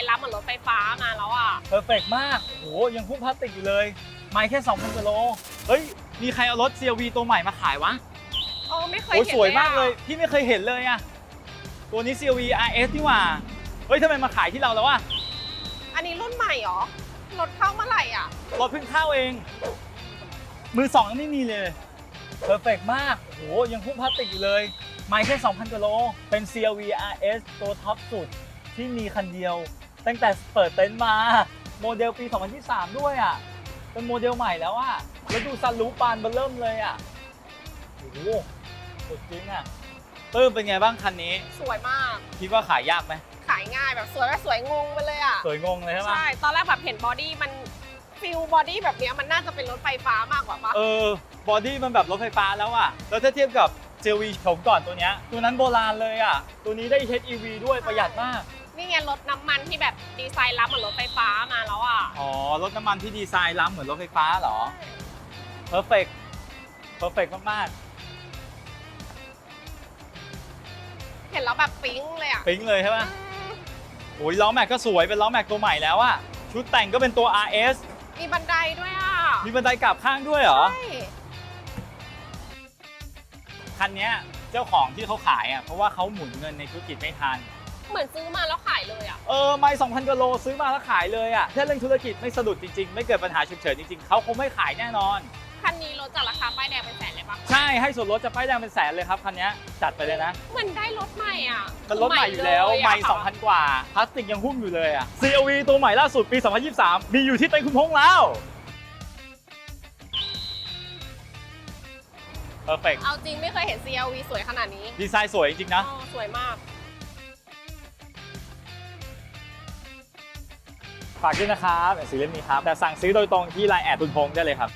น์ล้ำเหมือนรถไฟฟ้ามาแล้วอะ เพอร์เฟกมากโอ้โหยังพุ่งพลาสติกอยู่เลย ไม่แค่ 2,000กิโล เฮ้ย มีใครเอารถ CRV ตัวใหม่มาขายวะเออไม่เคยโอ้ยเห็นสวยมากเลยอะพี่ไม่เคยเห็นเลยอะตัวนี้ CRV RS ที่หว่า เฮ้ยทำไมมาขายที่เราแล้ววะ อันนี้รุ่นใหม่เหรอ รถเข้าเมื่อไหร่อะ รถเพิ่งเข้าเอง มือสองยังไม่มีเลย เพอร์เฟกมากโอ้โหยังพุ่งพลาสติกอยู่เลย ไม่แค่ 2,000กิโล เป็น CRV RS ตัวท็อปสุดที่มีคันเดียว ตั้งแต่เปิดเต็นท์มา โมเดลปี 2023 ด้วยอะ เป็นโมเดลใหม่แล้วอะ แล้วดูซันรูปบานเบอร์เริ่มเลยอะ โอ้โหสุดจริงอะเติมเป็นไงบ้างคันนี้ สวยมาก คิดว่าขายยากไหม ขายง่ายแบบสวยแบบสวยงงไปเลยอะ สวยงงเลยใช่ไหมใช่ ตอนแรกแบบเห็นบอดี้มันฟิลบอดี้แบบเนี้ยมันน่าจะเป็นรถไฟฟ้ามากกว่าปะเออ บอดี้มันแบบรถไฟฟ้าแล้วอะ แล้วถ้าเทียบกับ JV โฉมก่อนตัวเนี้ย ตัวนั้นโบราณเลยอะ ตัวนี้ได้ HEV ด้วยประหยัดมาก นี่ไงรถน้ำมันที่แบบดีไซน์ล้ำเหมือนรถไฟฟ้ามาแล้วอะ อ๋อ รถน้ำมันที่ดีไซน์ล้ำเหมือนรถไฟฟ้าเหรอ เพอร์เฟกเพอร์เฟกมากเห็นแล้วแบบปิ๊งเลยอะๆปิ๊งเลยใช่อืปะมโอ้ยล้อแม็กก็สวยเป็นล้อแม็กตัวใหม่แล้วอะชุดแต่งก็เป็นตัว RS มีบันไดด้วยอะมีบันไดกลับข้างด้วยเหรอ ใช่คันเนี้ยเจ้าของที่เขาขายอะเพราะว่าเขาหมุนเงินในธุรกิจไม่ทัน เหมือนซื้อมาแล้วขายเลยอะ เออไม่2,000กิโลซื้อมาแล้วขายเลยอะถ้าเรื่องธุรกิจไม่สะดุดจริงๆ ไม่เกิดปัญหาฉุกเฉินจริงๆเขาคงไม่ขายแน่นอน คันนี้รถจากราคาป้ายแดงเป็นแสนเลยปะใช่ให้ส่วนลดจะป้ายแดงเป็นแสนเลยครับคันเนี้ยจัดไปเลยนะเหมือนได้รถใหม่อะมันรถใหม่อยู่แล้วเยะไม่ค่ะ2,000 กว่าพลาสติกยังหุ้มอยู่เลยอะ CRV ตัวใหม่ล่าสุดปี 2023 มีอยู่ที่เต็นท์คุณพงษ์แล้วเพอร์เฟกเอาจริงไม่เคยเห็น CLV สวยขนาดนี้ดีไซน์สวยจริงๆนะ อ๋อสวยมาก ฝากด้วยนะครับหนังสือเล่มนี้ครับ แต่สั่งซื้อโดยตรงที่ไลน์แอดตุนพงได้เลยครับ